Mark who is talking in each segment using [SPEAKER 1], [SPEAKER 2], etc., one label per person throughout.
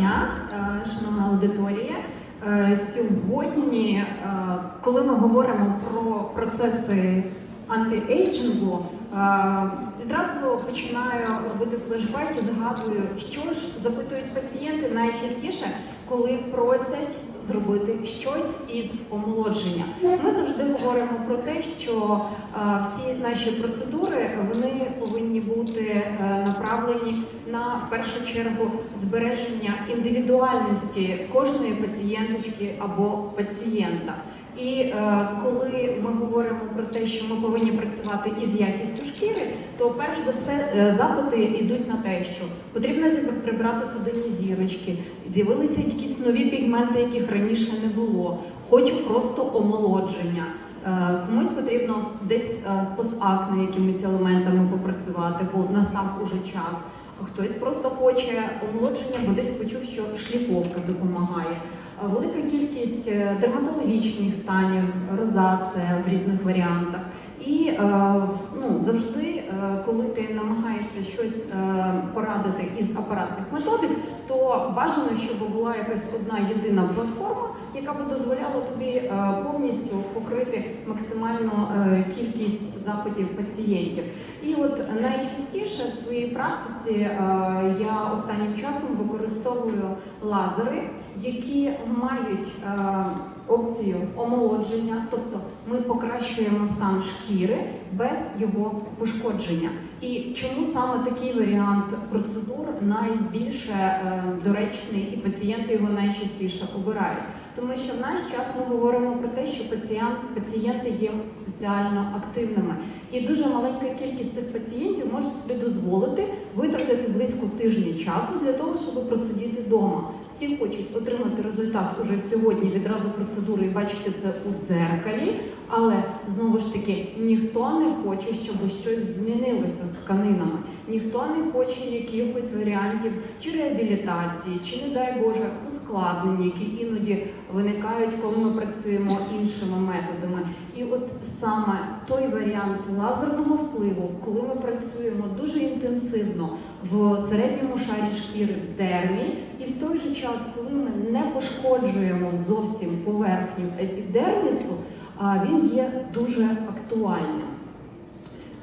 [SPEAKER 1] дня, е, шановна аудиторія. Е, Сьогодні, е, коли ми говоримо про процеси антиейджингу, відразу починаю робити флешбеки, згадую, що ж запитують пацієнти найчастіше, коли просять зробити щось із омолодження. Ми завжди говоримо про те, що всі наші процедури вони повинні бути направлені на в першу чергу збереження індивідуальності кожної пацієнточки або пацієнта. І е, коли ми говоримо про те, що ми повинні працювати із якістю шкіри, то перш за все е, запити йдуть на те, що потрібно прибрати судинні зірочки, з'явилися якісь нові пігменти, яких раніше не було. Хочу просто омолодження. Е, Комусь потрібно десь е, з постакне якимись елементами попрацювати, бо настав уже час. Хтось просто хоче омолодження, бо десь почув, що шліфовка допомагає. Е, Велика кількість е, дерматологічних станів, розація в різних варіантах. І е, ну, завжди, коли ти намагаєшся щось е, порадити із апаратних методик, то бажано, щоб була якась одна єдина платформа, яка би дозволяла тобі е, повністю покрити максимальну е, кількість запитів пацієнтів. І от найчастіше в своїй практиці е, я останнім часом використовую лазери, які мають е, опцію омолодження, тобто ми покращуємо стан шкіри без його пошкодження. І чому саме такий варіант процедур найбільше е, доречний і пацієнти його найчастіше обирають? Тому що в наш час ми говоримо про те, що пацієнт, пацієнти є соціально активними, і дуже маленька кількість цих пацієнтів може собі дозволити витратити близько тижня часу для того, щоб просидіти вдома. Всі хочуть отримати результат уже сьогодні відразу процедури і бачити це у дзеркалі. Але знову ж таки ніхто не хоче, щоб щось змінилося з тканинами. Ніхто не хоче якихось варіантів чи реабілітації, чи, не дай Боже, ускладнень, які іноді виникають, коли ми працюємо іншими методами. І от саме той варіант лазерного впливу, коли ми працюємо дуже інтенсивно в середньому шарі шкіри в дермі, і в той же час, коли ми не пошкоджуємо зовсім поверхню епідермісу, він є дуже актуальним.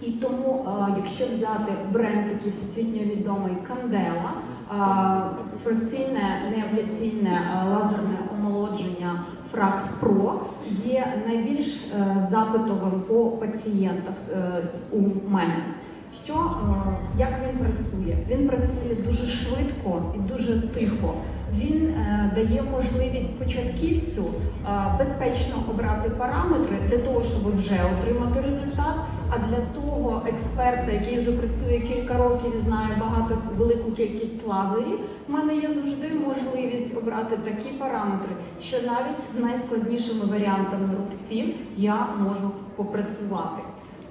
[SPEAKER 1] І тому, якщо взяти бренд такий всесвітньо відомий Кандела, фракційне неабляційне лазерне омолодження Фракс Про є найбільш е, запитовим по пацієнтах е, у мене. Що е, як він працює? Він працює дуже швидко і дуже тихо. Він е, дає можливість початківцю е, безпечно обрати параметри для того, щоб вже отримати результат. А для того експерта, який вже працює кілька років і знає багато велику кількість лазерів, в мене є завжди можливість обрати такі параметри, що навіть з найскладнішими варіантами рубців я можу попрацювати.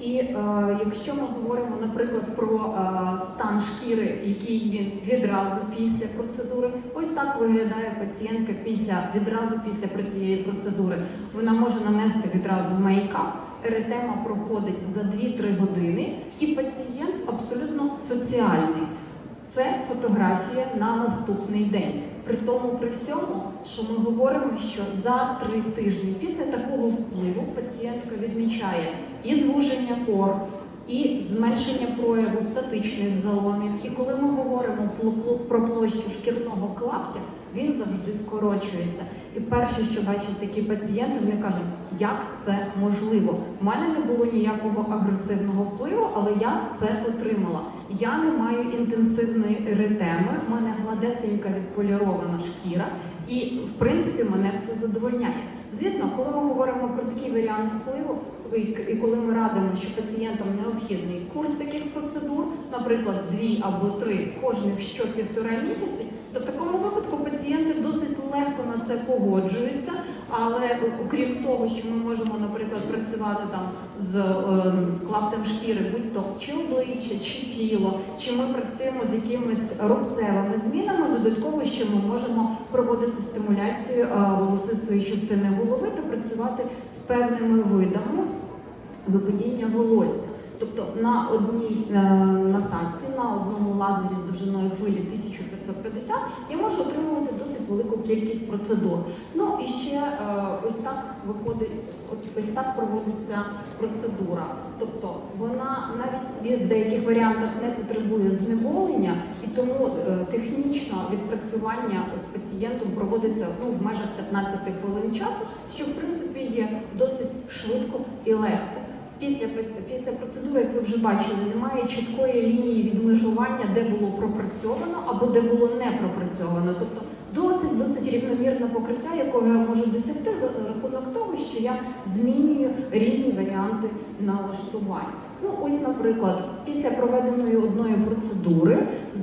[SPEAKER 1] І е, якщо ми говоримо, наприклад, про е, стан шкіри, який він відразу після процедури, ось так виглядає пацієнтка після відразу після цієї процедури. Вона може нанести відразу мейкап. Еретема проходить за 2-3 години, і пацієнт абсолютно соціальний. Це фотографія на наступний день. При тому, при всьому, що ми говоримо, що за три тижні після такого впливу пацієнтка відмічає і звуження пор, і зменшення прояву статичних заломів. І коли ми говоримо про площу шкірного клаптя, він завжди скорочується. І перше, що бачать такі пацієнти, вони кажуть, як це можливо. У мене не було ніякого агресивного впливу, але я це отримала. Я не маю інтенсивної еретеми, в мене гладесенька відполірована шкіра, і в принципі мене все задовольняє. Звісно, коли ми говоримо про такий варіант впливу, і- і коли ми радимо, що пацієнтам необхідний курс таких процедур, наприклад, дві або три кожних що півтора місяці, то в такому випадку пацієнти досить легко на це погоджуються. Але окрім того, що ми можемо, наприклад, працювати там з е, клаптем шкіри, будь то чи обличчя, чи тіло, чи ми працюємо з якимись рубцевими змінами, додатково ще ми можемо проводити стимуляцію е, волосистої частини голови та працювати з певними видами випадіння волосся. Тобто на одній е, насадці, на одному лазері з довжиною хвилі 1550 я можу отримувати досить велику кількість процедур. Ну і ще е, ось так виходить, ось так проводиться процедура. Тобто вона навіть в деяких варіантах не потребує знеболення, і тому е, технічно відпрацювання з пацієнтом проводиться ну, в межах 15 хвилин часу, що в принципі є досить швидко і легко. Після, після процедури, як ви вже бачили, немає чіткої лінії відмежування, де було пропрацьовано або де було не пропрацьовано. Тобто досить досить рівномірне покриття, якого я можу досягти за рахунок того, що я змінюю різні варіанти налаштувань. Ну, ось, наприклад, після проведеної одної процедури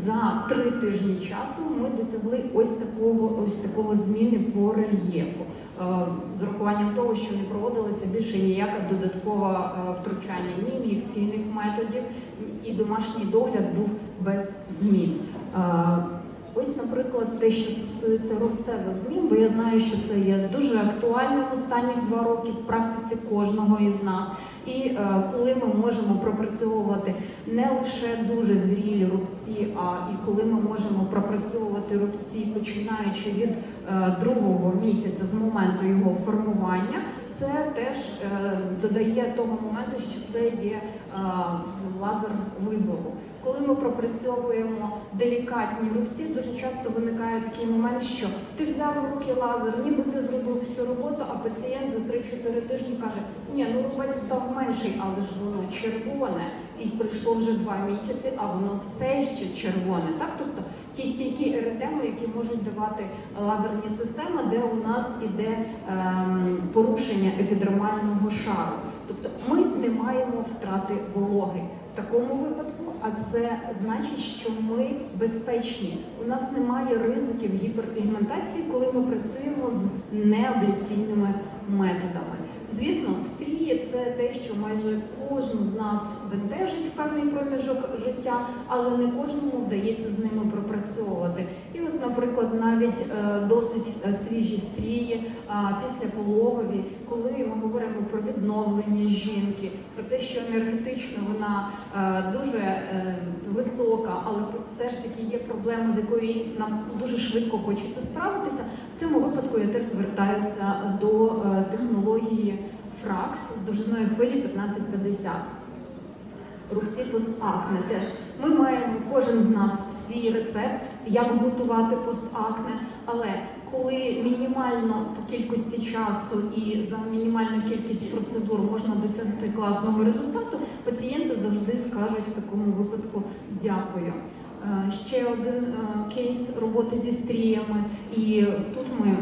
[SPEAKER 1] за три тижні часу ми досягли ось такого ось такого зміни по рельєфу. Е, З урахуванням того, що не проводилося більше ніяке додаткове втручання ні ін'єкційних методів, і домашній догляд був без змін. Е, Ось, наприклад, те, що стосується рубцевих змін, бо я знаю, що це є дуже актуальним останні два роки в практиці кожного із нас. І е, коли ми можемо пропрацьовувати не лише дуже зрілі рубці, а і коли ми можемо пропрацьовувати рубці, починаючи від е, другого місяця з моменту його формування, це теж е, додає того моменту, що це є е, лазер вибору. Коли ми пропрацьовуємо делікатні рубці, дуже часто виникає такий момент, що ти взяв в руки лазер, ніби ти зробив всю роботу, а пацієнт за 3-4 тижні каже: ні, ну рубець став менший, але ж воно червоне, і пройшло вже два місяці, а воно все ще червоне. Так, тобто ті стійкі еретеми, які можуть давати лазерні системи, де у нас іде ем, порушення епідермального шару. Тобто ми не маємо втрати вологи. В такому випадку, а це значить, що ми безпечні. У нас немає ризиків гіперпігментації, коли ми працюємо з неабляційними методами. Звісно, стрії це те, що майже кожну з нас бентежить в певний проміжок життя, але не кожному вдається з ними пропрацьовувати. І от, наприклад, навіть е, досить е, свіжі стрії після пологові, коли ми говоримо про відновлення жінки, про те, що енергетично вона е, дуже висока, але все ж таки є проблема, з якою нам дуже швидко хочеться справитися. В цьому випадку я теж звертаюся до технології Фракс з довжиною хвилі 1550. Рубці постакне теж. Ми маємо кожен з нас свій рецепт, як готувати постакне, але коли мінімально по кількості часу і за мінімальну кількість процедур можна досягти класного результату, пацієнти завжди скажуть в такому випадку дякую. Е, Ще один е, кейс роботи зі стріями, і тут ми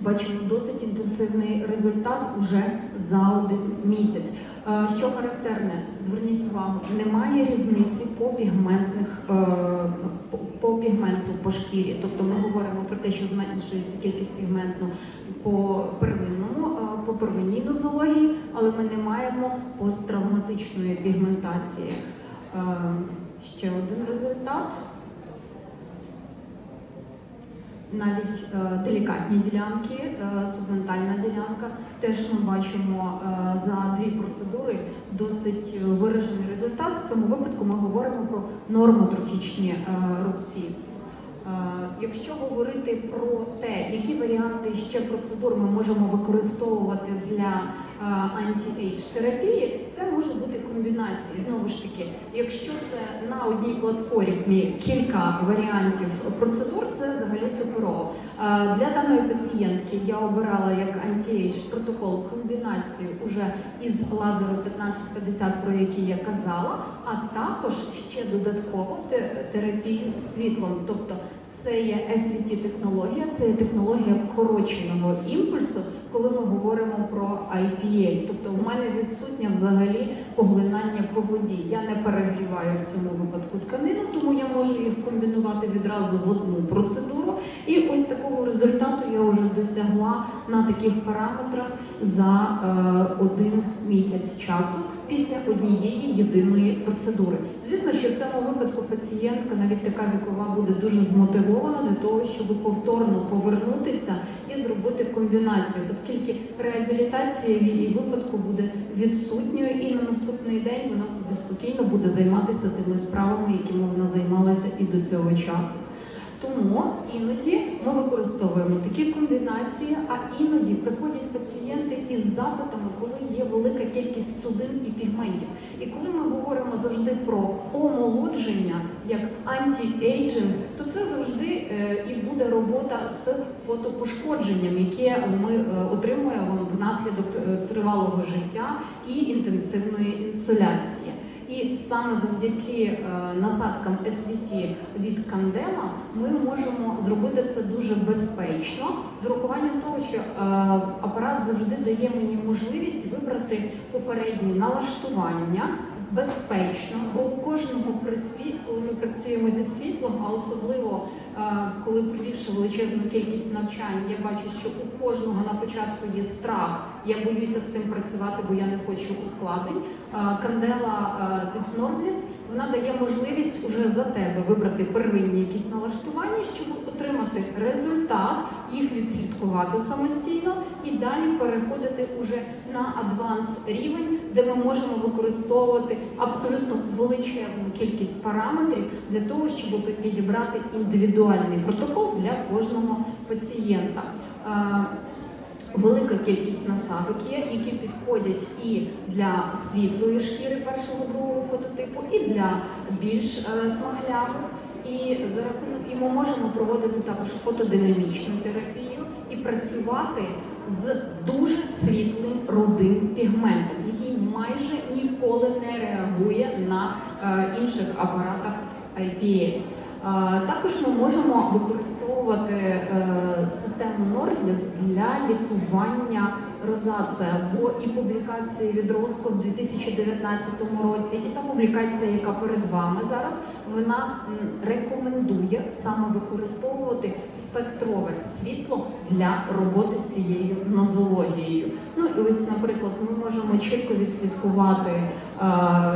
[SPEAKER 1] бачимо досить інтенсивний результат уже за один місяць. Е, Що характерне, зверніть увагу, немає різниці по пігментних е, по- пігменту по шкірі. Тобто ми говоримо про те, що зменшується кількість пігменту по первинному, е, по первинній нозології, але ми не маємо посттравматичної пігментації. Ще один результат. Навіть е, делікатні ділянки, е, субментальна ділянка, теж ми бачимо е, за дві процедури досить виражений результат. В цьому випадку ми говоримо про нормотрофічні рубці. Якщо говорити про те, які варіанти ще процедур ми можемо використовувати для анті-ейдж терапії, це може бути комбінації. Знову ж таки, якщо це на одній платформі кілька варіантів процедур, це взагалі суперово. Е, Для даної пацієнтки я обирала як анті-ейдж протокол комбінацію уже із лазером 1550, про який я казала, а також ще додатково те- терапію світлом, тобто це є SVT технологія, це є технологія вкороченого імпульсу, коли ми говоримо про IPA. Тобто в мене відсутнє взагалі поглинання по воді. Я не перегріваю в цьому випадку тканину, тому я можу їх комбінувати відразу в одну процедуру. І ось такого результату я вже досягла на таких параметрах за е, один місяць часу. Після однієї єдиної процедури. Звісно, що в цьому випадку пацієнтка, навіть така вікова, буде дуже змотивована для того, щоб повторно повернутися і зробити комбінацію, оскільки реабілітація в її випадку буде відсутньою, і на наступний день вона собі спокійно буде займатися тими справами, якими вона займалася і до цього часу. Тому іноді ми використовуємо такі комбінації, а іноді приходять пацієнти із запитами, коли є велика кількість судин і пігментів. І коли ми говоримо завжди про омолодження як анті-ейджинг, то це завжди е, і буде робота з фотопошкодженням, яке ми е, отримуємо внаслідок е, тривалого життя і інтенсивної інсоляції. І саме завдяки е, насадкам SVT від Кандема ми можемо зробити це дуже безпечно, з урахуванням того, що е, апарат завжди дає мені можливість вибрати попередні налаштування безпечно, бо у кожного при світ, ми працюємо зі світлом, а особливо е, коли провівши величезну кількість навчань, я бачу, що у кожного на початку є страх. Я боюся з цим працювати, бо я не хочу ускладнень. Кандела Nordlis, вона дає можливість уже за тебе вибрати первинні якісь налаштування, щоб отримати результат, їх відслідкувати самостійно і далі переходити уже на адванс рівень, де ми можемо використовувати абсолютно величезну кількість параметрів для того, щоб підібрати індивідуальний протокол для кожного пацієнта. Велика кількість насадок є, які підходять і для світлої шкіри першого другого фототипу, і для більш е, смаглявих. І за рахунок і ми можемо проводити також фотодинамічну терапію і працювати з дуже світлим рудим пігментом, який майже ніколи не реагує на е, інших апаратах IPL. Е, Також ми можемо використовувати е, систему Nordlis для лікування розація, бо і публікації від Роско в 2019 році, і та публікація, яка перед вами зараз, вона рекомендує саме використовувати спектрове світло для роботи з цією нозологією. Ну і ось, наприклад, ми можемо чітко відслідкувати е,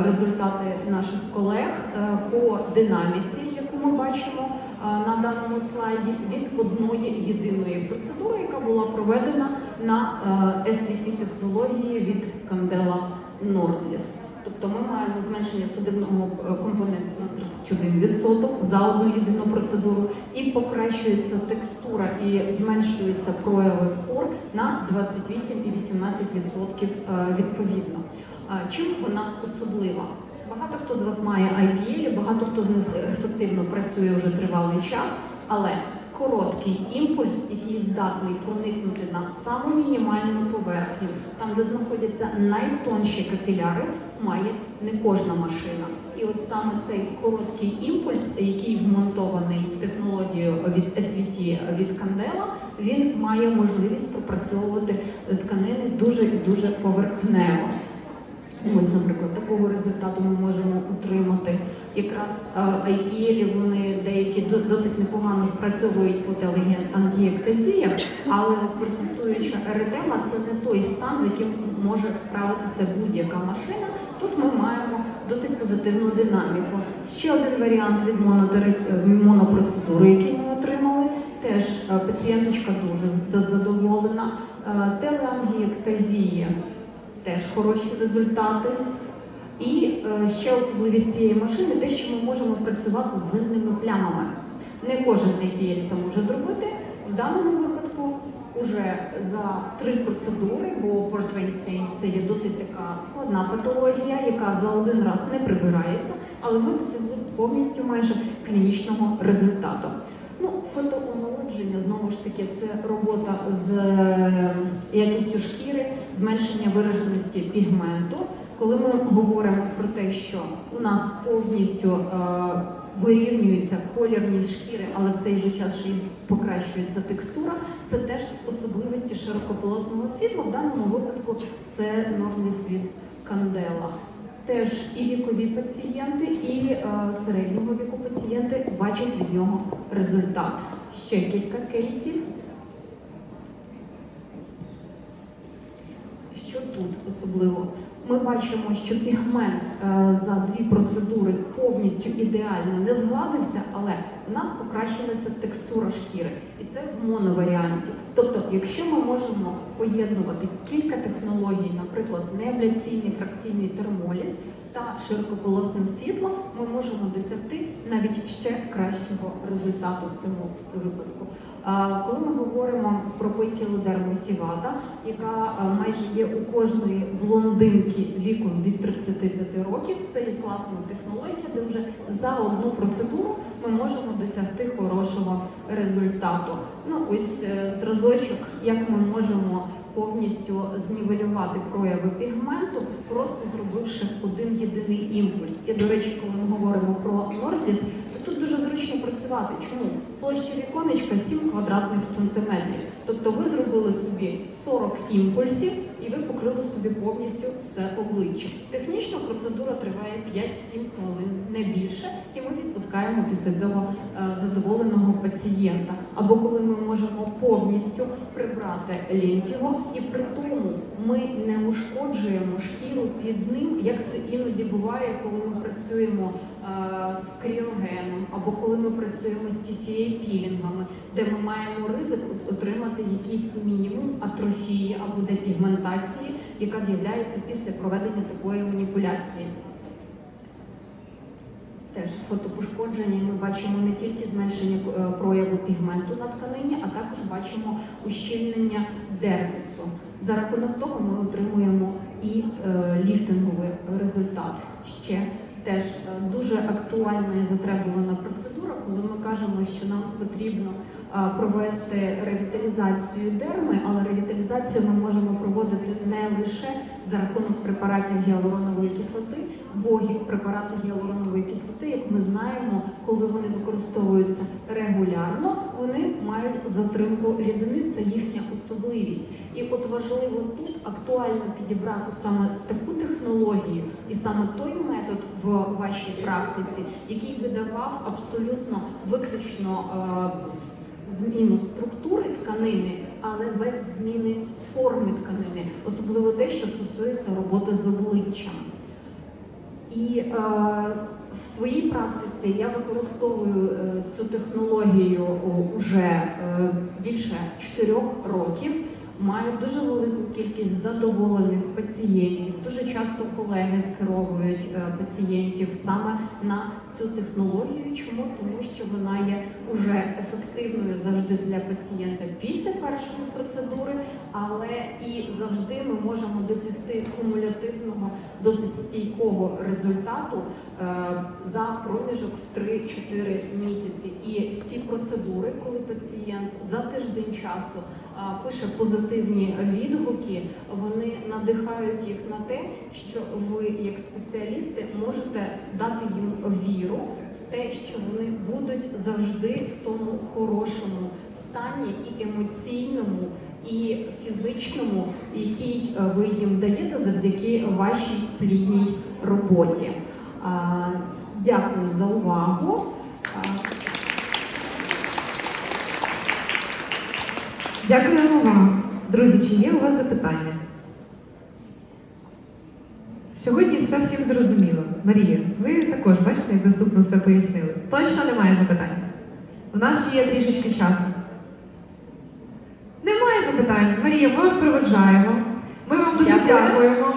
[SPEAKER 1] результати наших колег е, по динаміці, яку ми бачимо на даному слайді, від одної єдиної процедури, яка була проведена на е, SVT технології від Candela Nordlis. Тобто ми маємо зменшення судинного е, компоненту на 31% за одну єдину процедуру, і покращується текстура і зменшуються прояви пор на 28 і 18% е, відповідно. Чим вона особлива? Багато хто з вас має IPL, багато хто з них ефективно працює вже тривалий час, але короткий імпульс, який здатний проникнути на саму мінімальну поверхню, там де знаходяться найтонші капіляри, має не кожна машина. І от саме цей короткий імпульс, який вмонтований в технологію від SVT від Candela, він має можливість пропрацьовувати тканини дуже дуже поверхнево. Ось, наприклад, такого результату ми можемо отримати. Якраз е, IPL, вони деякі до- досить непогано спрацьовують по телеангіектазіях, але персистуюча еретема це не той стан, з яким може справитися будь-яка машина. Тут ми маємо досить позитивну динаміку. Ще один варіант від е, монопроцедури, який ми отримали. Теж е, пацієнточка дуже задоволена. Телеангіектазія теж хороші результати. І е, ще особливість цієї машини те, що ми можемо працювати з винними плямами. Не кожен це може зробити. В даному випадку уже за три процедури, бо Port це є досить така складна патологія, яка за один раз не прибирається, але ми досягли повністю майже клінічного результату. Фотоомолодження знову ж таки це робота з е, якістю шкіри, зменшення вираженості пігменту. Коли ми говоримо про те, що у нас повністю е, вирівнюється колірність шкіри, але в цей же час ще й покращується текстура, це теж особливості широкополосного світла. В даному випадку це нормний світ кандела. Теж і вікові пацієнти, і е, середнього віку пацієнти бачать від нього результат. Ще кілька кейсів. Що тут особливо? ми бачимо, що пігмент е, за дві процедури повністю ідеально не згладився, але у нас покращилася текстура шкіри, і це в моноваріанті. Тобто, якщо ми можемо поєднувати кілька технологій, наприклад, неабляційний фракційний термоліз та широкополосне світло, ми можемо досягти навіть ще кращого результату в цьому випадку. Коли ми говоримо про пойкілодерму сівата, яка майже є у кожної блондинки віком від 35 років, це є класна технологія, де вже за одну процедуру ми можемо досягти хорошого результату. Ну ось е, зразочок, як ми можемо повністю знівелювати прояви пігменту, просто зробивши один єдиний імпульс. І до речі, коли ми говоримо про Нордліс, то тут дуже зручно працювати. Чому? Площа віконечка 7 квадратних сантиметрів. Тобто ви зробили собі 40 імпульсів і ви покрили собі повністю все обличчя. Технічно процедура триває 5-7 хвилин, не більше, і ми відпускаємо після цього е, задоволеного пацієнта. Або коли ми можемо повністю прибрати лентіго, і при тому ми не ушкоджуємо шкіру під ним, як це іноді буває, коли ми працюємо е, з кріогеном, або коли ми працюємо з TCA пілінгами, де ми маємо ризик отримати якийсь мінімум атрофії або депігментації, яка з'являється після проведення такої маніпуляції. Теж фотопошкодження ми бачимо не тільки зменшення е, прояву пігменту на тканині, а також бачимо ущільнення дермісу. За рахунок того ми отримуємо і е, ліфтинговий результат. Ще теж е, дуже актуальна і затребувана процедура, коли ми кажемо, що нам потрібно е, провести ревіталізацію дерми, але ревіталізацію ми можемо проводити не лише за рахунок препаратів гіалуронової кислоти, бо препарати гіалуронової кислоти, як ми знаємо, коли вони використовуються регулярно, вони мають затримку рідини, це їхня особливість. І от важливо тут актуально підібрати саме таку технологію і саме той метод в вашій практиці, який би давав абсолютно виключно е, зміну структури тканини, але без зміни форми тканини, особливо те, що стосується роботи з обличчям. І е, в своїй практиці я використовую е, цю технологію о, уже е, більше 4 років. Маю дуже велику кількість задоволених пацієнтів. Дуже часто колеги скеровують е, пацієнтів саме на цю технологію. Чому? Вона є уже ефективною завжди для пацієнта після першої процедури, але і завжди ми можемо досягти кумулятивного, досить стійкого результату е, за проміжок в 3-4 місяці. І ці процедури, коли пацієнт за тиждень часу пише позитивні відгуки, вони надихають їх на те, що ви, як спеціалісти, можете дати їм віру те, що вони будуть завжди в тому хорошому стані і емоційному, і фізичному, який е, ви їм даєте завдяки вашій плідній роботі. Дякую за увагу. А,
[SPEAKER 2] Дякуємо вам. Друзі, чи є у вас запитання? Сьогодні все всім зрозуміло. Марія, ви також бачите, як доступно все пояснили. Точно немає запитань. У нас ще є трішечки часу. Немає запитань. Марія, ми вас проведжаємо. Ми вам дуже дякуємо.